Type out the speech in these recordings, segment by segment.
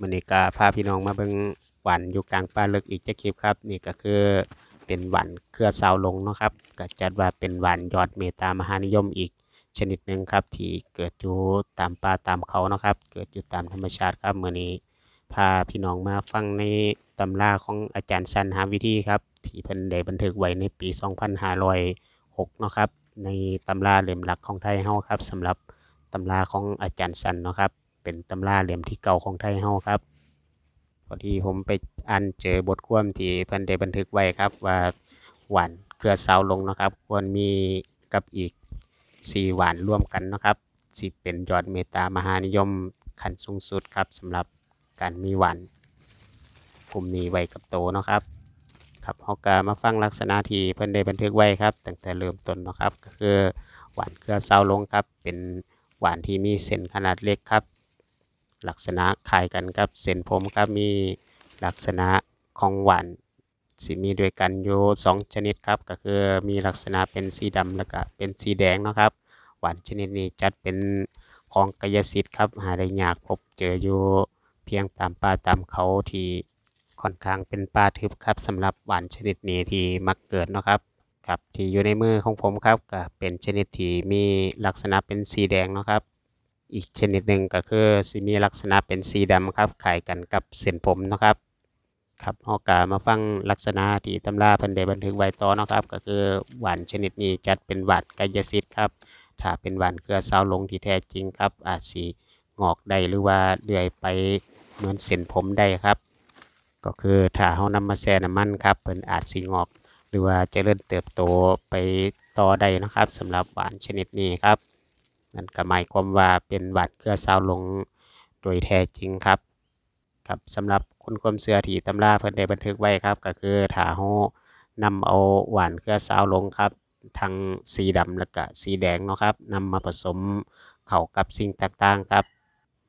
มื้อนี้ก็พาพี่น้องมาเบิ่งหวานอยู่กลางป่าลึกอีกจักคลิปครับ นี่ก็คือเป็นหวานเครือสาวลงเนาะครับก็จัดว่าเป็นหวานยอดเมตามหานิยมอีกชนิดหนึ่งครับที่เกิดอยู่ตามป่าตามเขาเนาะครับ เกิดอยู่ตามธรรมชาติครับเมื้อนี้พาพี่น้องมาฟังในตำราของอาจารย์สันหาวิธีครับ ที่เพิ่นได้บันทึกไว้ในปี 2506เนาะครับ ในตำราเล่มหลักของไทยเฮาครับสำหรับตำราของอาจารย์สันเนาะครับ เป็นตำราเล่มที่เก่าของไทยเฮาครับ พอดีผมไปอ่านเจอบทความที่เพิ่นได้บันทึกไว้ครับ ว่าหวานเครือสาวลงนะครับ ควรมีกับอีก 4 หวานร่วมกันนะครับสิเป็นยอดเมตตามหานิยมขั้นสูงสุดครับสำหรับการมีหวานกลุ่มนี้ไว้กับโตนะครับครับเฮาก็มาฟังลักษณะที่เพิ่นได้บันทึกไว้ครับตั้งแต่เริ่มต้นนะครับก็คือหวานเครือเซาลงครับ เป็นหวานที่มีเส้นขนาดเล็กครับ ลักษณะคล้ายกันกับเส้นผมครับมีลักษณะของหวานสิมีด้วยกันอยู่สองชนิดครับ ก็คือมีลักษณะเป็นสีดำแล้วก็เป็นสีแดงนะครับ หวานชนิดนี้จัดเป็นของกายสิทธิ์ครับ หาได้ยากพบเจออยู่เพียงตามป่าตามเขาที่ค่อนข้างเป็นป่าทึบครับสำหรับหวานชนิดนี้ที่มักเกิดนะครับครับที่อยู่ในมือของผมครับก็เป็นชนิดที่มีลักษณะเป็นสีแดงนะครับ อีกชนิดหนึ่งก็คือสิมีลักษณะเป็นสีดำครับคล้ายกันกับเส้นผมนะครับครับเฮาก็มาฟังลักษณะที่ตำราเพิ่นได้บันทึกไว้ต่อนะครับ ก็คือหวานชนิดนี้จัดเป็นหวานกายสิทธิ์ครับถ้าเป็นหวานเครือสาวลงที่แท้จริงครับ อาจสิงอกได้หรือว่าเลื่อยไปเหมือนเส้นผมได้ครับ ก็คือถ้าเฮานำมาแช่น้ำมันครับเพิ่นอาจสิงอก หรือว่าจเจริญเติบโตไปต่อได้นะครับสำหรับหวานชนิดนี้ครับ นั่นก็หมายความว่าเป็นหวานเครือสาวหลงโดยแท้จริงครับครับสำหรับคนความเชื่อที่ตำราเพิ่นได้บันทึกไว้ครับ ก็คือถาเฮนำเอาหวานเครือสาวลงครับ ทั้งสีดำแล้วก็สีแดงเนาะครับนำมาผสมเข้ากับสิ่งต่างๆครับ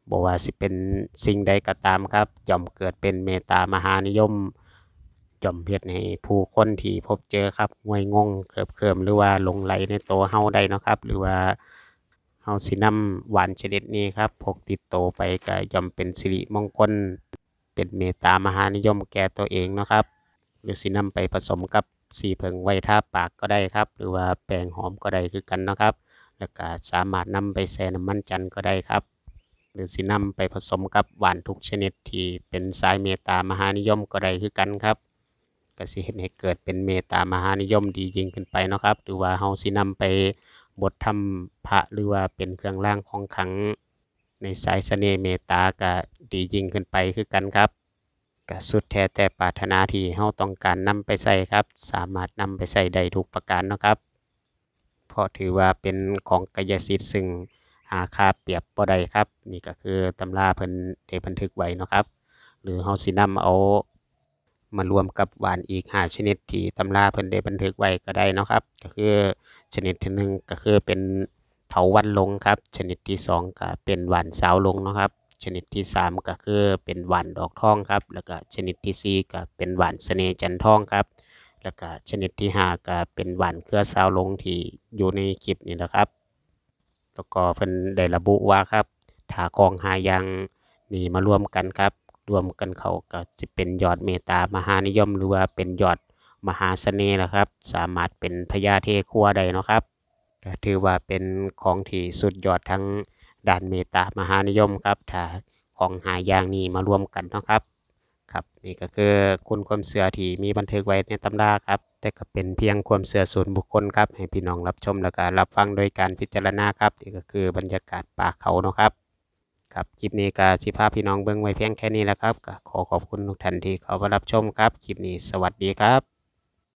บ่ว่าสิเป็นสิ่งใดก็ตามครับย่อมเกิดเป็นเมตตามหานิยมย่อมเฮ็ดให้ผู้คนที่พบเจอครับงวยงงเคิบเคิมหรือว่าหลงไหลในตัวเฮาได้เนาะครับ หรือว่า เฮาสินำหวานชนิดนี้ครับพกติดโตไปก็ย่อมเป็นสิริมงคล เป็นเมตตามหานิยมแก่ตัวเองนะครับ หรือสินำไปผสมกับสีเพิงไว้ท่าปากก็ได้ครับ หรือว่าแป้งหอมก็ได้คือกันนะครับ แล้วก็สามารถนำไปแช่น้ำมันจันทร์ก็ได้ครับ หรือสินำไปผสมกับหวานทุกชนิดที่เป็นสายเมตตามหานิยมก็ได้คือกันครับก็สิเฮ็ดให้เกิดเป็นเมตตามหานิยมดียิ่งขึ้นไปนะครับ หรือว่าเฮาสินำไป บทธรรมพระหรือว่าเป็นเครื่องรางของขัง ในสายเสน่ห์เมตตาก็ดียิ่งขึ้นไปคือกันครับก็สุดแท้แต่ปรารถนาที่เฮาต้องการนำไปใส่ครับ สามารถนำไปใส่ได้ทุกประการเนาะครับเพราะถือว่าเป็นของกายสิทธิ์ซึ่งหาค่าเปรียบบ่ได้ครับ นี่ก็คือตำราเพิ่นได้บันทึกไว้เนาะครับ หรือเฮาสินำเอา มารวมกับหวานอีก5ชนิดที่ตำราเพิ่นได้บันทึกไว้ก็ได้เนาะครับ ก็คือชนิดที่หนึ่งก็คือเป็นเถาวัลย์ลงครับ ชนิดที่สองก็เป็นหวานสาวลงเนาะครับ ชนิดที่3ก็คือเป็นหวานดอกทองครับ แล้วก็ชนิดทีสี่4ก็เป็นหวานเสน่ห์จันทองครับ แล้วก็ชนิดที่5ก็เป็นหวานเครือสาวลงที่อยู่ในคลิปนี่แหละครับ แล้วก็เพิ่นได้ระบุว่าครับถ้าของหาย่างนี่มารวมกันครับ รวมกันเขาก็สิเป็นยอดเมตตามหานิยม หรือว่าเป็นยอดมหาเสน่ห์นะครับ สามารถเป็นพญาเทครัวได้นะครับก็ถือว่าเป็นของที่สุดยอดทั้งด้านเมตตามหานิยมครับถ้าของหาอย่างนี้มารวมกันนะครับครับนี่ก็คือคุณความเชื่อที่มีบันทึกไว้ในตำราครับ แต่ก็เป็นเพียงความเชื่อส่วนบุคคลครับ ให้พี่น้องรับชมแล้วก็รับฟังโดยการพิจารณาครับนี่ก็คือบรรยากาศป่าเขาเนาะครับ ครับคลิปนี้ก็สิภาพพี่น้องเบิ้งไว้เพียงแค่นี้แหละครับขอขอบคุณทุกท่านที่เข้ามารับชมครับคลิปนี้สวัสดีครับ